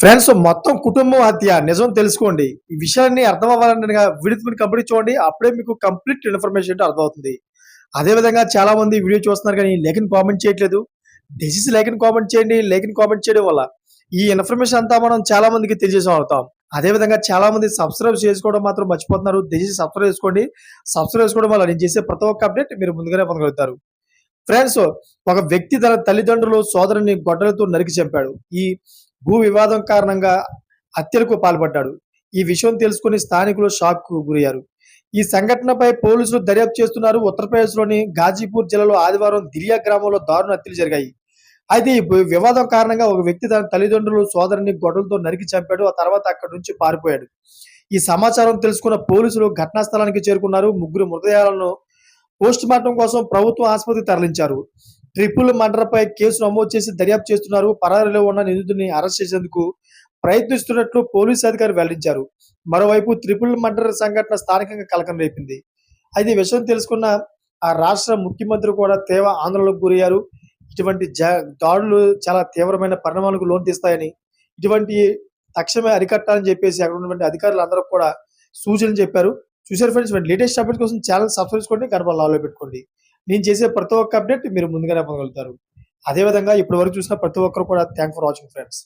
Friends మొత్తం కుటుంబం హత్య. నిజం తెలుసుకోండి. ఈ విషయాన్ని అర్థం అవ్వాలంటే వీడియో మీరు కంప్లీట్ చూడండి అప్పుడే మీకు కంప్లీట్ ఇన్ఫర్మేషన్ అంటే అర్థమవుతుంది. అదే విధంగా చాలా మంది వీడియో చూస్తున్నారు కానీ లేఖని కామెంట్ చేయట్లేదు. డిసీజ్ లేఖని కామెంట్ చేయండి. లేఖని కామెంట్ చేయడం వల్ల ఈ ఇన్ఫర్మేషన్ అంతా మనం చాలా మందికి తెలియజేసాం అవుతాం అదే విధంగా చాలా మంది సబ్స్క్రైబ్ చేసుకోవడం మాత్రం మర్చిపోతున్నారు. దయచేసి సబ్స్క్రైబ్ చేసుకోండి. సబ్స్క్రైబ్ చేసుకోవడం వల్ల నేను చేసే ప్రతి ఒక్క అప్డేట్ మీరు ముందుగానే పొందగలుగుతారు. ఫ్రెండ్స్ ఒక వ్యక్తి తన తల్లిదండ్రులు సోదరుని గొడ్డలతో నరికి చంపాడు. ఈ భూ వివాదం కారణంగా హత్యలకు పాల్పడ్డాడు. ఈ విషయం తెలుసుకుని స్థానికులు షాక్కు గురయ్యారు. ఈ సంఘటనపై పోలీసులు దర్యాప్తు చేస్తున్నారు. ఉత్తరప్రదేశ్లోని గాజీపూర్ జిల్లాలో ఆదివారం దిరియా గ్రామంలో దారుణ హత్యలు జరిగాయి. అయితే ఈ వివాదం కారణంగా ఒక వ్యక్తి తన తల్లిదండ్రులు సోదరుని గొడవలతో నరికి చంపాడు. ఆ తర్వాత అక్కడి నుంచి పారిపోయాడు. ఈ సమాచారం తెలుసుకున్న పోలీసులు ఘటనా స్థలానికి చేరుకున్నారు. ముగ్గురు మృతదేహాలను పోస్ట్ మార్టం కోసం ప్రభుత్వ ఆసుపత్రికి తరలించారు. ట్రిపుల్ మర్డర్పై కేసు నమోదు చేసి దర్యాప్తు చేస్తున్నారు. పరారీలో ఉన్న నిందితుడిని అరెస్ట్ చేసేందుకు ప్రయత్నిస్తున్నట్లు పోలీసు అధికారి వెల్లడించారు. మరోవైపు ట్రిపుల్ మర్డర్ సంఘటన స్థానికంగా కలకం రేపింది. అయితే విషయం తెలుసుకున్న ఆ రాష్ట్ర ముఖ్యమంత్రి కూడా తీవ్ర ఆందోళనకు గురయ్యారు. ఇటువంటి జ దాడులు చాలా తీవ్రమైన పరిణామాలకు లోన్ తీస్తాయని ఇటువంటి తక్షణమే అరికట్టాలని చెప్పేసి అక్కడ ఉన్నటువంటి అధికారులు అందరూ కూడా సూచనలు చెప్పారు. చూసారు ఫ్రెండ్స్ లేటెస్ట్ అప్డేట్ కోసం ఛానల్ సబ్స్క్రైబ్ చేసుకోండి గర్భ లాలో పెట్టుకోండి. నేను చేసే ప్రతి ఒక్క అప్డేట్ మీరు ముందుగానే పొందగలుగుతారు. అదేవిధంగా ఇప్పటి వరకు చూసిన ప్రతి ఒక్కరు కూడా థ్యాంక్ ఫర్ వాచింగ్ ఫ్రెండ్స్